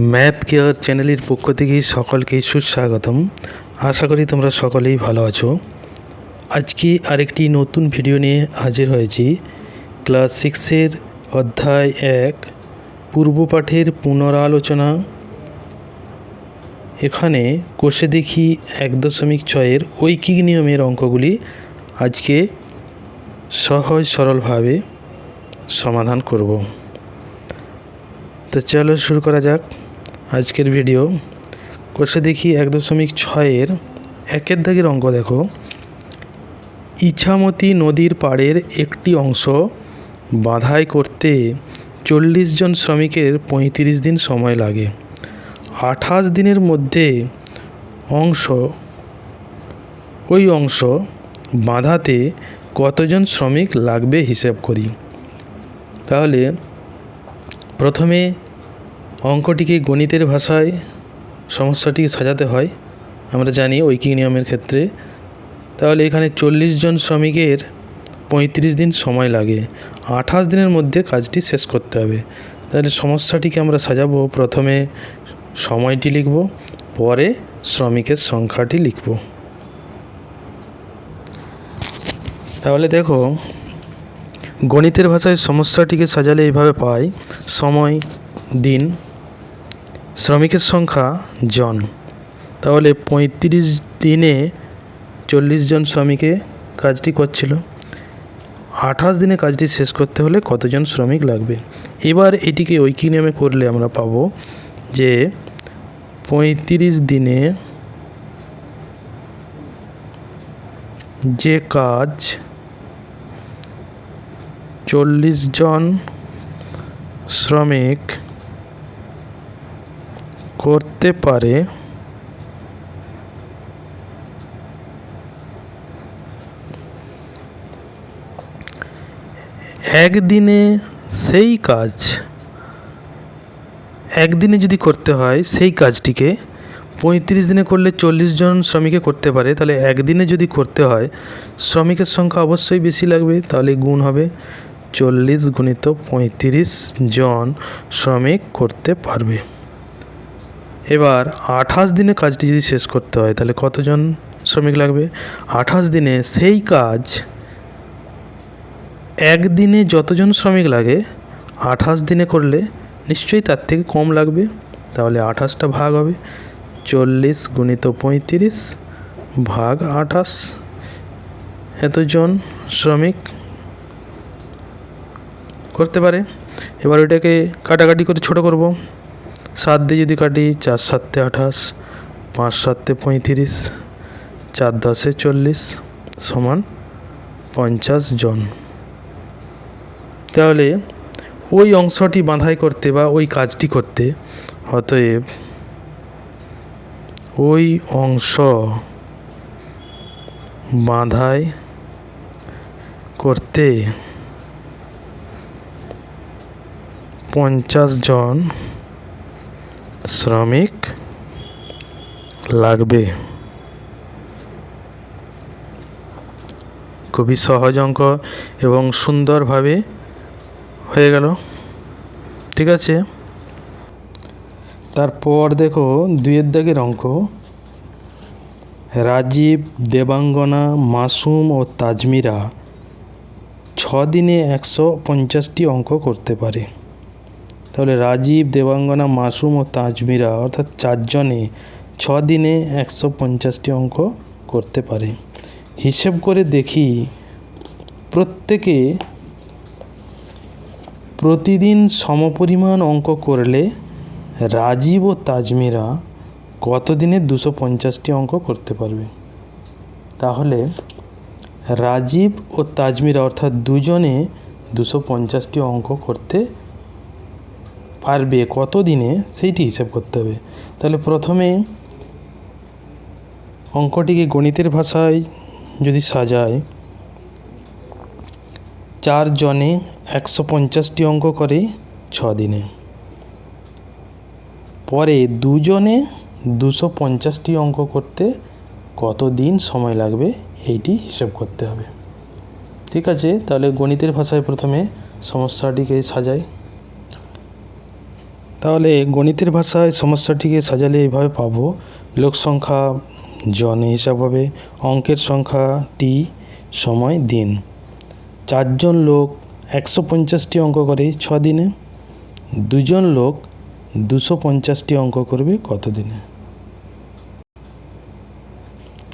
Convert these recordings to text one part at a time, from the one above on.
Math care চ্যানেলের পক্ষ থেকে সকলকে সুস্বাগতম। আশা করি তোমরা সকলেই ভালো আছো। আজকে আরেকটি নতুন ভিডিও নিয়ে হাজির হয়েছি। ক্লাস সিক্সের অধ্যায় এক, পূর্বপাঠের পুনরালোচনা। এখানে কোষে দেখি এক দশমিক ছয়ের ঐকিক নিয়মের অঙ্কগুলি আজকে সহজ সরলভাবে সমাধান করব। তো চলো শুরু করা যাক। আজকের ভিডিও। কোষে দেখি এক দশমিক ছয়ের একের দাগের অঙ্ক দেখো। ইছামতি নদীর পাড়ের একটি অংশ বাধাই করতে চল্লিশ জন শ্রমিকের পঁয়ত্রিশ দিন সময় লাগে। আঠাশ দিনের মধ্যে অংশ, ওই অংশ বাঁধাতে কতজন শ্রমিক লাগবে হিসেব করি। তাহলে প্রথমে অঙ্কটিকে গণিতের ভাষায় সমস্যাটিকে সাজাতে হয়, আমরা জানি ঐকিক নিয়মের ক্ষেত্রে। তাহলে এখানে চল্লিশ জন শ্রমিকের পঁয়ত্রিশ দিন সময় লাগে। আঠাশ দিনের মধ্যে কাজটি শেষ করতে হবে। তাহলে সমস্যাটিকে আমরা সাজাবো। প্রথমে সময়টি লিখব, পরে শ্রমিকের সংখ্যাটি লিখব। তাহলে দেখো, গণিতের ভাষায় সমস্যাটিকে সাজালে এইভাবে পাই, সময়, দিন। শ্রমিকের সংখ্যা জন। তাহলে পঁয়ত্রিশ দিনে চল্লিশ জন শ্রমিকে কাজটি করছিল। আঠাশ দিনে কাজটি শেষ করতে হলে কতজন শ্রমিক লাগবে? এবার এটিকে ঐকিক নিয়মে করলে আমরা পাবো যে পঁয়ত্রিশ দিনে যে কাজ চল্লিশ জন শ্রমিক করতে পারে। একদিনে সেই কাজ, একদিনে যদি করতে হয় সেই কাজটিকে, পঁয়ত্রিশ দিনে করলে চল্লিশ জন শ্রমিকে করতে পারে, তাহলে একদিনে যদি করতে হয়, শ্রমিকের সংখ্যা অবশ্যই বেশি লাগবে, তাহলে গুণ হবে চল্লিশ গুণিত পঁয়ত্রিশ জন শ্রমিক করতে পারবে। এবার আঠাশ দিনে কাজটি যদি শেষ করতে হয়, তাহলে কতজন শ্রমিক লাগবে? আঠাশ দিনে সেই কাজ একদিনে যতজন শ্রমিক লাগে, আঠাশ দিনে করলে নিশ্চয়ই তার থেকে কম লাগবে। তাহলে আঠাশটা ভাগ হবে, চল্লিশ গুণিত পঁয়ত্রিশ ভাগ আঠাশ। এতজন শ্রমিক করতে পারে। এবার ওইটাকে কাটাকাটি করে ছোট করব। সাত দিয়ে যদি কাটি, চার সাতে আঠাশ, পাঁচ সাতে পঁয়ত্রিশ, চার দশে চল্লিশ সমান পঞ্চাশ জন। তাহলে ওই অংশটি বাঁধাই করতে বা ওই কাজটি করতে অতএব ওই অংশ বাঁধাই করতে পঞ্চাশ জন শ্রমিক লাগবে। খুবই সহজ অঙ্ক এবং সুন্দরভাবে হয়ে গেল। ঠিক আছে? তারপর দেখো দুইয়ের দাগের অঙ্ক। রাজীব, দেবাঙ্গনা, মাসুম ও তাজমিরা ছ দিনে একশো পঞ্চাশটি অঙ্ক করতে পারে। তাহলে রাজীব, দেবাঙ্গনা, মাসুম ও তাজমিরা অর্থাৎ চারজনে ছ দিনে একশো পঞ্চাশটি অঙ্ক করতে পারে। হিসেব করে দেখি, প্রত্যেকে প্রতিদিন সমপরিমাণ অঙ্ক করলে রাজীব ও তাজমিরা কতদিনে দুশো পঞ্চাশটি অঙ্ক করতে পারবে? তাহলে রাজীব ও তাজমিরা অর্থাৎ দুজনে দুশো পঞ্চাশটি অঙ্ক করতে পারবে কত দিনে সেইটি হিসাব করতে হবে। তাহলে প্রথমে অঙ্কটিকে গণিতের ভাষায় যদি সাজায় চারজনে একশো পঞ্চাশটি অঙ্ক করে ছ দিনে। পরে দুজনে দুশো পঞ্চাশটি অঙ্ক করতে কত দিন সময় লাগবে এইটি হিসেব করতে হবে। ঠিক আছে, তাহলে গণিতের ভাষায় প্রথমে সমস্যাটিকে সাজাই। তাহলে গণিতের ভাষায় সমস্যাটিকে সাজালে এইভাবে পাবো। লোক সংখ্যা জনে হিসাব হবে। অঙ্কের সংখ্যা টি সময় দিন। চারজন লোক একশো পঞ্চাশটি অঙ্ক করে ছ দিনে দুজন লোক দুশো পঞ্চাশটি অঙ্ক করবে কত দিনে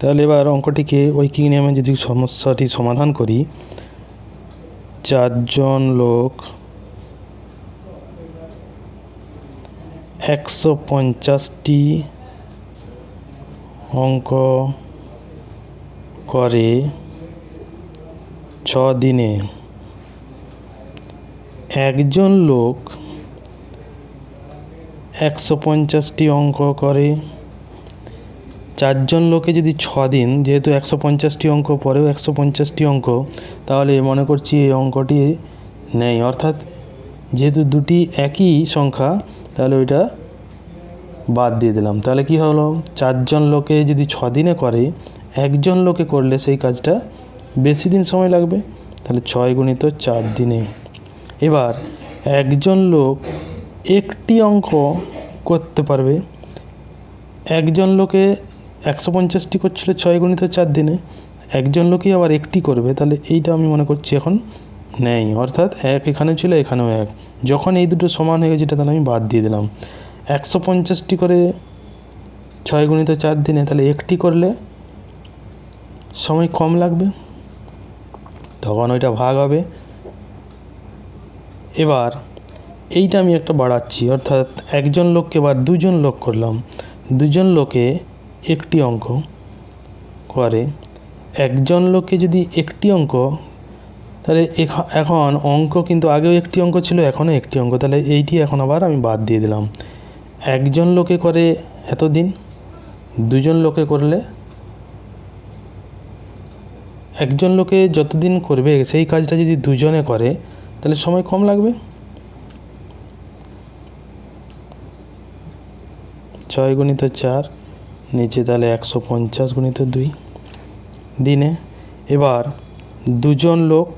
তাহলে এবার অঙ্কটিকে ঐকিক নিয়মে যদি সমস্যাটি সমাধান করি, চারজন লোক একশো পঞ্চাশটি অঙ্ক করে ছ দিনে একজন লোক একশো পঞ্চাশটি অঙ্ক করে, চারজন লোকে যদি ছ দিন যেহেতু একশো পঞ্চাশটি অঙ্ক পরেও একশো পঞ্চাশটি অঙ্ক, তাহলে মনে করছি এই অঙ্কটি নেই। অর্থাৎ যেহেতু দুটি একই সংখ্যা তাহলে ওইটা বাদ দিয়ে দিলাম। তাহলে কি হলো? চারজন লোকে যদি ছ দিনে করে, একজন লোকে করলে সেই কাজটা বেশি দিন সময় লাগবে। তাহলে ছয় গুণিত চার দিনে। এবার একজন লোক একটি অঙ্ক করতে পারবে। একজন লোকে একশো পঞ্চাশটি করছিল ছয় গুণিত চার দিনে, একজন লোকই আবার একটি করবে। তাহলে এইটা আমি মনে করছি এখন নেই। অর্থাৎ এক এখানে ছিল, এখানেও এক। যখন এই দুটো সমান হয়ে গেছে তাহলে আমি বাদ দিয়ে দিলাম। একশো পঞ্চাশটি করে ছয় গুণিত চার দিনে তাহলে একটি করলে সময় কম লাগবে। তখন ওইটা ভাগ হবে। এবার এইটা আমি একটা বাড়াচ্ছি, অর্থাৎ একজন লোককে বা দুজন লোক করলাম। দুজন লোকে একটি অঙ্ক করে। একজন লোককে যদি একটি অঙ্ক তাহলে এখ- এখন অঙ্ক কিন্তু আগেও একটি অঙ্ক ছিল, এখনও একটি অঙ্ক। তাহলে এইটি এখন আবার আমি বাদ দিয়ে দিলাম। একজন লোকে করে এতদিন, দুজন লোকে করলে, একজন লোকে যতদিন করবে, সেই কাজটা যদি দুজনে করে, তাহলে সময় কম লাগবে? ছয় গুণিত চার, নিচে তাহলে একশো পঞ্চাশ গুণিত দুই। দিনে, এবার দুজন লোক।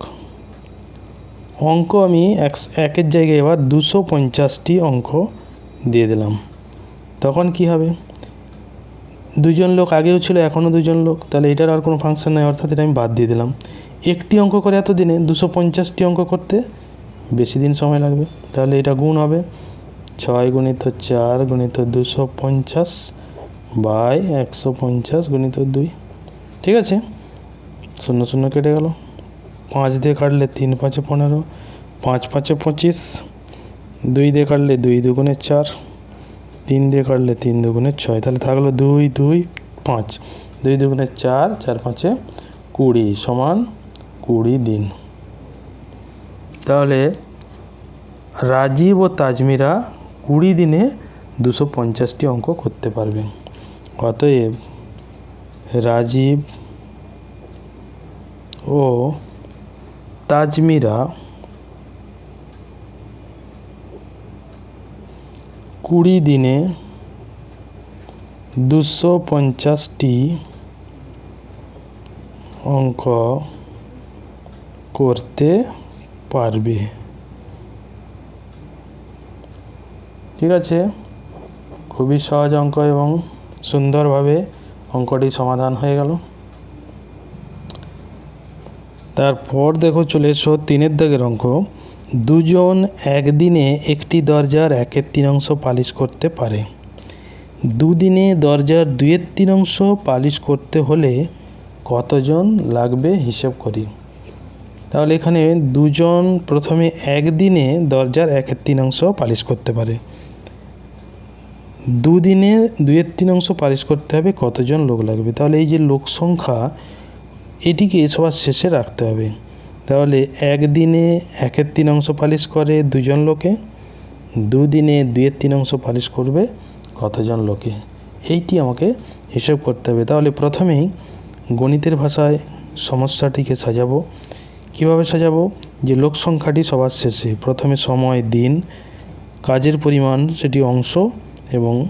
অঙ্ক আমি একের জায়গায় এবার দুশো পঞ্চাশটি অঙ্ক দিয়ে দিলাম। তখন কি হবে? দুজন লোক আগেও ছিল, এখনও দুজন লোক। তাহলে এটার আর কোনো ফাংশন নাই, অর্থাৎ এটা আমি বাদ দিয়ে দিলাম। একটি অঙ্ক করে এত দিনে দুশো পঞ্চাশটি অঙ্ক করতে বেশি দিন সময় লাগবে। তাহলে এটা গুণ হবে ছয় গুণিত চার গুণিত দুশো পঞ্চাশ বাই একশো পঞ্চাশ গুণিত দুই। ঠিক আছে? শূন্য শূন্য কেটে গেল। পাঁচ দিয়ে কাটলে তিন পাঁচে পনেরো, পাঁচ পাঁচে পঁচিশ, দুই দিয়ে কাটলে দুই দুগুণে চার, তিন দিয়ে কাটলে তিন দুগুণে ছয়, তাহলে থাকল দুই দুই, পাঁচ। দুই দুগুণে চার চার পাঁচে কুড়ি সমান কুড়ি দিন। তাহলে রাজীব ও তাজমিরা কুড়ি দিনে দুশো পঞ্চাশটি অঙ্ক করতে পারবে। অতএব রাজীব ও তাজমিরা, কুড়ি দিনে দুশো পঞ্চাশটি অঙ্ক করতে পারবে। ঠিক আছে? খুবই সহজ অঙ্ক এবং সুন্দরভাবে অঙ্কটি সমাধান হয়ে গেল। তারপর দেখো চলে এসো তিনের দাগের অঙ্ক। দুজন একদিনে একটি দরজার একের তিন অংশ পালিশ করতে পারে। দুদিনে দরজার দুয়ের তিন অংশ পালিশ করতে হলে কতজন লাগবে হিসেব করি। তাহলে এখানে দুজন প্রথমে একদিনে দরজার একের তিন অংশ পালিশ করতে পারে। দুদিনে দুয়ের তিন অংশ পালিশ করতে হবে, কতজন লোক লাগবে? তাহলে এই যে লোক সংখ্যা এটিকে সবার শেষে রাখতে হবে। তাহলে একদিনে একের তিন অংশ পালিশ করে দুজন লোকে, দুদিনে দুয়ের তিন অংশ পালিশ করবে কতজন লোকে? এইটি আমাকে হিসেব করতে হবে। তাহলে প্রথমেই গণিতের ভাষায় সমস্যাটিকে সাজাবো। কীভাবে সাজাবো? যে লোক সংখ্যাটি সবার শেষে। প্রথমে সময়, দিন, কাজের পরিমাণ, সেটি অংশ এবং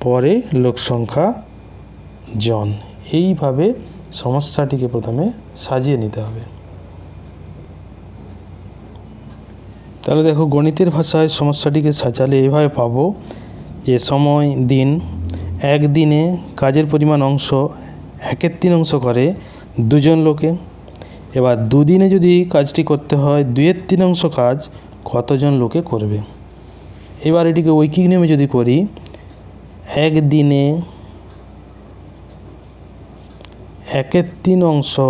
পরে লোক সংখ্যা জন। এইভাবে সমস্যাটিকে প্রথমে সাজিয়ে নিতে হবে। তাহলে দেখো, গণিতের ভাষায় সমস্যাটিকে সাজালে এভাবে পাবো যে সময়, দিন, একদিনে কাজের পরিমাণ অংশ, একের তিন অংশ করে দুজন লোকে। এবার দুদিনে যদি কাজটি করতে হয় দুয়ের তিন অংশ কাজ কতজন লোকে করবে? এবার এটিকে ঐকিক নিয়মে যদি করি, একদিনে একের তিন অংশ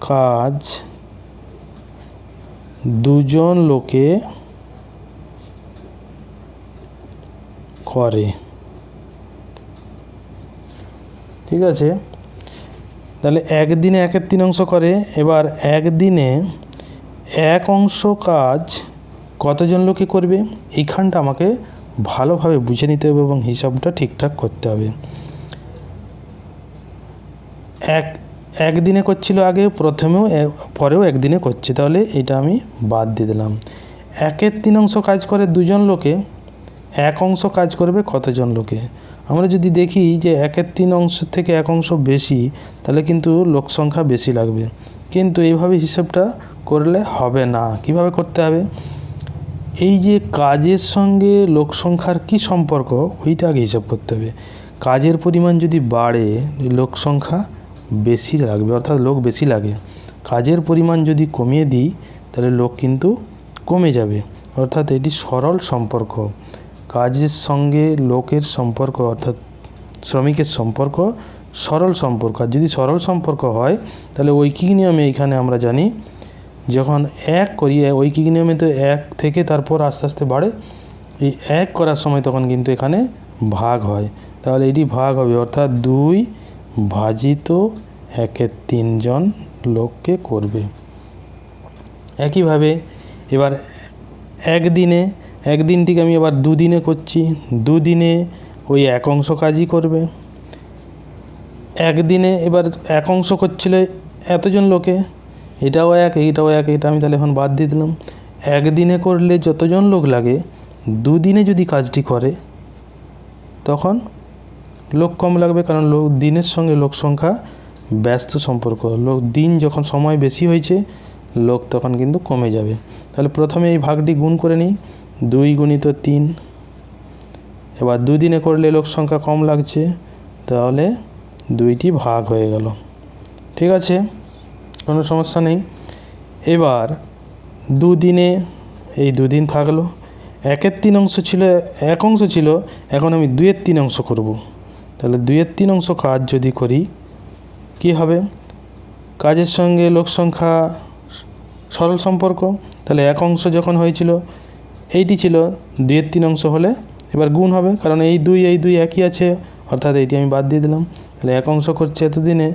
কাজ দুজন লোকে করে। ঠিক আছে? তাহলে একদিনে একের তিন অংশ করে, এবার একদিনে এক অংশ কাজ কতজন লোকে করবে? এইখানটা আমাকে ভালোভাবে বুঝে নিতে হবে এবং হিসাবটা ঠিকঠাক করতে হবে। এক, একদিনে করছিল আগে, প্রথমেও পরেও একদিনে করছে। তাহলে এটা আমি বাদ দিয়ে দিলাম। একের তিন অংশ কাজ করে দুজন লোকে, এক অংশ কাজ করবে কতজন লোকে? আমরা যদি দেখি যে একের তিন অংশ থেকে এক অংশ বেশি, তাহলে কিন্তু লোক সংখ্যা বেশি লাগবে। কিন্তু এইভাবে হিসাবটা করলে হবে না। কীভাবে করতে হবে? এই যে কাজের সঙ্গে লোক সংখ্যার কী সম্পর্ক, ওইটা আগে হিসাব করতে হবে। কাজের পরিমাণ যদি বাড়ে, লোক সংখ্যা বেশি লাগবে, অর্থাৎ লোক বেশি লাগে। কাজের পরিমাণ যদি কমিয়ে দিই, তাহলে লোক কিন্তু কমে যাবে। অর্থাৎ এটি সরল সম্পর্ক। কাজের সঙ্গে লোকের সম্পর্ক, অর্থাৎ শ্রমিকের সম্পর্ক সরল সম্পর্ক। আর যদি সরল সম্পর্ক হয়, তাহলে ঐকিক নিয়মে এখানে আমরা জানি, যখন এক করি, ঐকিক নিয়মে তো এক থেকে তারপর আস্তে আস্তে বাড়ে, এই এক করার সময় তখন কিন্তু এখানে ভাগ হয়। তাহলে এটি ভাগ হবে, অর্থাৎ দুই ভাজিত একের তিনজন লোককে করবে। একইভাবে এবার একদিনে, একদিনটিকে আমি আবার দুদিনে করছি। দুদিনে ওই এক অংশ কাজই করবে। একদিনে এবার এক অংশ করছিল এতজন লোকে, এটাও এক এইটাও এক, এটা আমি তাহলে এখন বাদ দিয়ে দিলাম। একদিনে করলে যতজন লোক লাগে, দুদিনে যদি কাজটি করে, তখন লোক কম লাগবে কারণ লোক, দিনের সঙ্গে লোক সংখ্যা ব্যস্ত সম্পর্ক। লোক, দিন যখন সময় বেশি হয়েছে, লোক তখন কিন্তু কমে যাবে। তাহলে প্রথমে এই ভাগটি গুণ করে নিই। দুই গুণিত তিন। এবার দুদিনে করলে লোক সংখ্যা কম লাগছে, তাহলে দুইটি ভাগ হয়ে গেল। ঠিক আছে? কোনো সমস্যা নেই। এবার দুদিনে, এই দুদিন থাকল। একের তিন অংশ ছিল, এক অংশ ছিল, এখন আমি দুয়ের তিন অংশ করব। তাহলে দুইয়ের তিন অংশ কাজ যদি করি, কি হবে? কাজের সঙ্গে লোক সংখ্যা সরল সম্পর্ক। তাহলে এক অংশ যখন হয়েছিল, এইটি ছিল, দুইয়ের তিন অংশ হলে এবার গুণ হবে, কারণ এই দুই এই দুই একই আছে, অর্থাৎ এইটি আমি বাদ দিয়ে দিলাম। তাহলে এক অংশ করছে এতদিনে,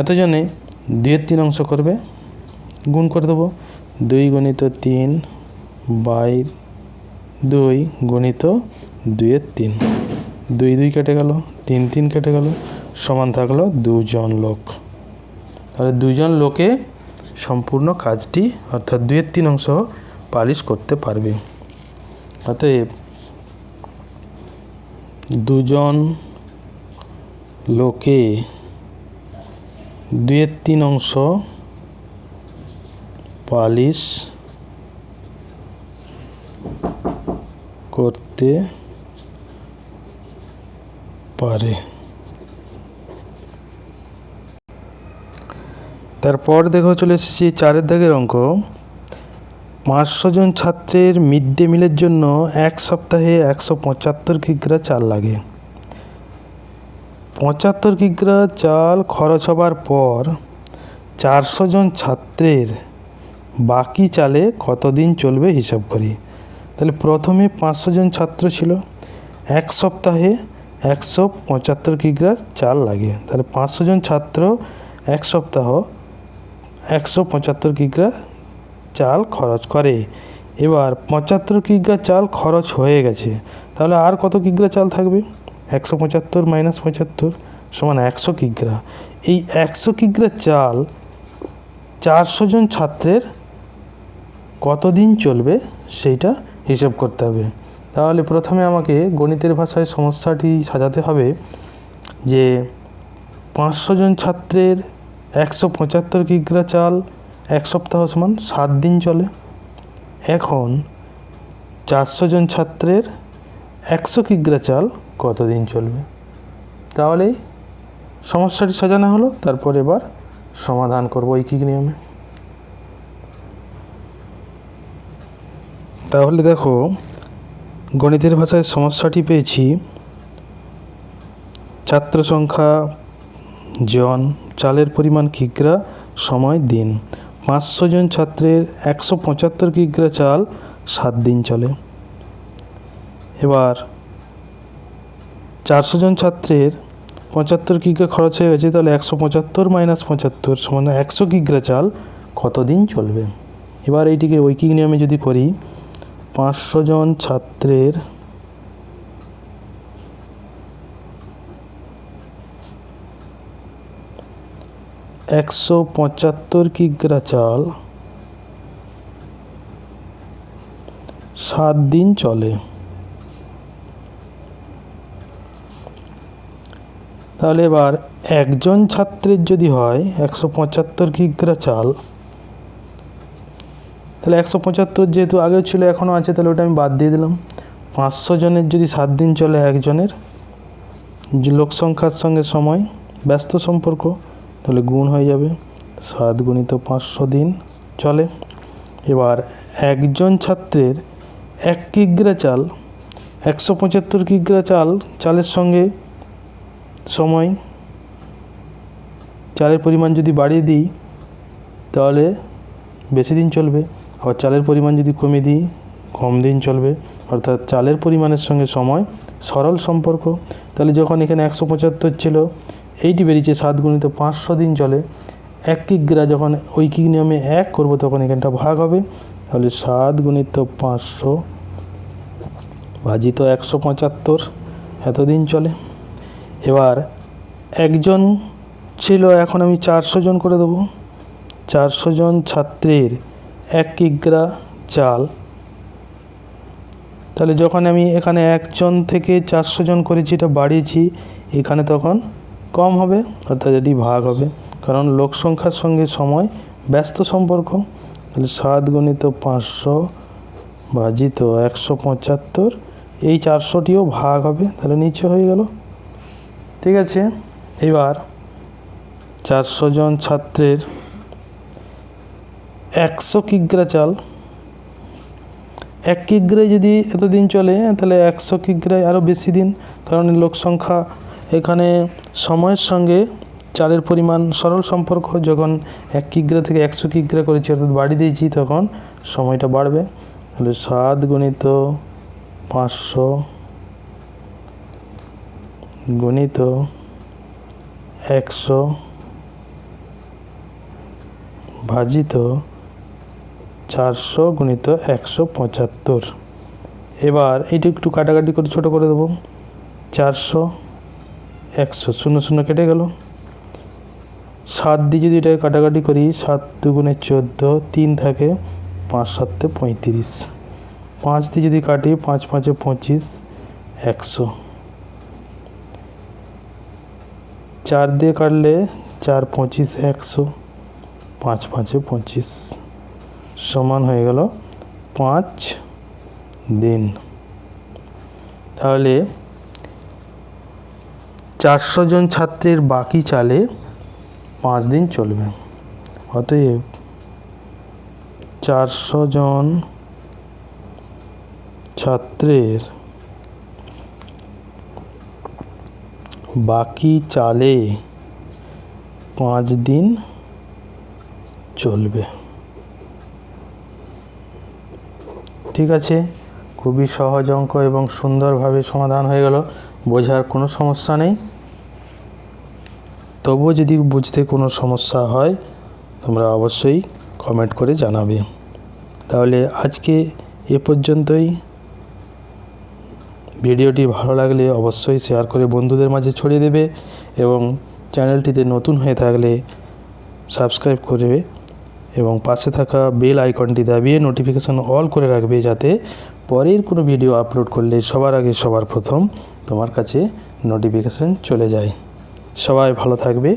এতজনে দুইয়ের তিন অংশ করবে, গুণ করে দেবো। দুই গণিত তিন বাই দুই গণিত দুইয়ের তিন। দুই দুই কেটে গেল। তিন তিন কেটে গেল, সমান থাকল দুজন লোক। তাহলে দুজন লোকে সম্পূর্ণ কাজটি, অর্থাৎ দুইয়ের তিন অংশ পালিশ করতে পারবে। অতএব দুজন লোকে দুইয়ের তিন অংশ পালিশ করতে পারে। তারপর দেখো চলে এসেছি চারের দাগের অঙ্ক। পাঁচশো জন ছাত্রের মিড ডে মিলের জন্য এক সপ্তাহে একশো পঁচাত্তর কিগ্রা চাল লাগে। পঁচাত্তর কিগ্রা চাল খরচ হবার পর চারশো জন ছাত্রের বাকি চালে কতদিন চলবে হিসাব করি। তাহলে প্রথমে পাঁচশো জন ছাত্র ছিল, এক সপ্তাহে একশো পঁচাত্তর কিগ্রা চাল লাগে। তাহলে পাঁচশো জন ছাত্র এক সপ্তাহ একশো পঁচাত্তর কিগ্রা চাল খরচ করে। এবার পঁচাত্তর কিগ্রা চাল খরচ হয়ে গেছে। তাহলে আর কত কিগ্রা চাল থাকবে? একশো পঁচাত্তর মাইনাস পঁচাত্তর সমান একশো কিগ্রা এই একশো কিগ্রা চাল চারশো জন ছাত্রের কতদিন চলবে? সেইটা হিসেব করতে হবে। তাহলে প্রথমে আমাকে গণিতের ভাষায় সমস্যাটি সাজাতে হবে যে পাঁচশো জন ছাত্রের একশো পঁচাত্তর কিগ্রা চাল এক সপ্তাহ সমান সাত দিন চলে। এখন চারশো জন ছাত্রের একশো কিগ্রা চাল কতদিন চলবে? তাহলে সমস্যাটি সাজানো হলো, তারপর এবার সমাধান করব ঐকিক নিয়মে। তাহলে দেখো গণিতের ভাষায় সমস্যাটি পেয়েছি। ছাত্র সংখ্যা জন, চালের পরিমাণ কিগ্রা সময় দিন। পাঁচশো জন ছাত্রের একশো পঁচাত্তর কিগ্রা চাল সাত দিন চলে। এবার চারশো জন ছাত্রের পঁচাত্তর কিগ্রা খরচ হয়ে গেছে, তাহলে একশো পঁচাত্তর মাইনাস পঁচাত্তর সমান একশো কিগ্রা চাল কতদিন চলবে? এবার এইটিকে ঐকিক নিয়মে যদি করি পাঁচশো জন ছাত্রের একশো পঁচাত্তর কিগ্রা চাল সাত দিন চলে। তাহলে এবার একজন ছাত্রের যদি হয় একশো পঁচাত্তর কিগ্রা চাল তাহলে একশো পঁচাত্তর যেহেতু আগেও ছিল, এখনও আছে, তাহলে ওটা আমি বাদ দিয়ে দিলাম। পাঁচশো জনের যদি সাত দিন চলে একজনের লোক সংখ্যার সঙ্গে সময়, ব্যস্ত সম্পর্ক, তাহলে গুণ হয়ে যাবে। সাত গুণিত পাঁচশো দিন চলে। এবার একজন ছাত্রের এক কিগ্রা চাল, একশো পঁচাত্তর কিগ্রা চাল, চালের সঙ্গে সময়, চালের পরিমাণ যদি বাড়িয়ে দিই, তাহলে বেশি দিন চলবে। আবার চালের পরিমাণ যদি কমিয়ে দিই, কম দিন চলবে, অর্থাৎ চালের পরিমাণের সঙ্গে সময়, সরল সম্পর্ক, তাহলে যখন এখানে একশো পঁচাত্তর ছিল, এইটি বেরিয়েছে সাত গুণিত পাঁচশো দিন চলে। এক কিগ্রা যখন ঐকিক নিয়মে এক করব, তখন এখানটা ভাগ হবে, তাহলে সাত গুণিত পাঁচশো ভাজিত একশো পঁচাত্তর এতদিন চলে। এবার একজন ছিল, এখন আমি চারশো জন করে দেবো। চারশো জন ছাত্রের এক কিগ্রা চাল। তাহলে যখন আমি এখানে একজন থেকে চারশো জন করেছি এটা বাড়িয়েছি, এখানে তখন কম হবে, অর্থাৎ এটি ভাগ হবে। কারণ লোক সংখ্যার সঙ্গে সময়, ব্যস্ত সম্পর্ক। তাহলে সাত গণিত পাঁচশো ভাজিত একশো পঁচাত্তর, এই চারশোটিও ভাগ হবে, তাহলে নিচে হয়ে গেল। ঠিক আছে? এবার চারশো জন ছাত্রের একশো কিগ্রা চাল। এক কিগ্রায় যদি এতদিন চলে, তাহলে একশো কিগ্রায় আরও বেশি দিন, কারণ লোক সংখ্যা এখানে সময়ের সঙ্গে চালের পরিমাণ, সরল সম্পর্ক যখন এক কিগ্রা থেকে একশো কিগ্রা করেছি, অর্থাৎ বাড়ি দিয়েছি, তখন সময়টা বাড়বে। তাহলে সাত গণিত পাঁচশো গণিত একশো ভাজিত চারশো গুণিত একশো পঁচাত্তর। এবার এইটা একটু কাটাকাটি করে ছোটো করে দেবো। চারশো, একশো, শূন্য শূন্য কেটে গেল। সাত দিয়ে যদি এটাকে কাটাকাটি করি, সাত দুগুণে চোদ্দ, তিন থাকে পাঁচ সাতে পঁয়ত্রিশ। পাঁচ দিয়ে যদি কাটি, পাঁচ পাঁচে পঁচিশ, একশো। চার দিয়ে কাটলে চার পঁচিশ, একশো, পাঁচ পাঁচে পঁচিশ। সমান হয়ে গেল পাঁচ দিন। তাহলে চারশো জন ছাত্রের বাকি চালে পাঁচ দিন চলবে। অতএব চারশো জন ছাত্রের বাকি চালে পাঁচ দিন চলবে। ঠিক আছে? খুবই সহজ অঙ্ক এবং সুন্দরভাবে সমাধান হয়ে গেল। বোঝার কোনো সমস্যা নেই। তবুও যদি বুঝতে কোনো সমস্যা হয়, তোমরা অবশ্যই কমেন্ট করে জানাবে। তাহলে আজকে এ পর্যন্তই। ভিডিওটি ভালো লাগলে অবশ্যই শেয়ার করে বন্ধুদের মাঝে ছড়িয়ে দেবে এবং চ্যানেলটিতে নতুন হয়ে থাকলে সাবস্ক্রাইব করবে এবং পাশে থাকা বেল আইকনটি দাবিয়ে নোটিফিকেশান অল করে রাখবে যাতে পরের কোনো ভিডিও আপলোড করলে সবার আগে সবার প্রথম তোমার কাছে নোটিফিকেশান চলে যায়। সবাই ভালো থাকবে।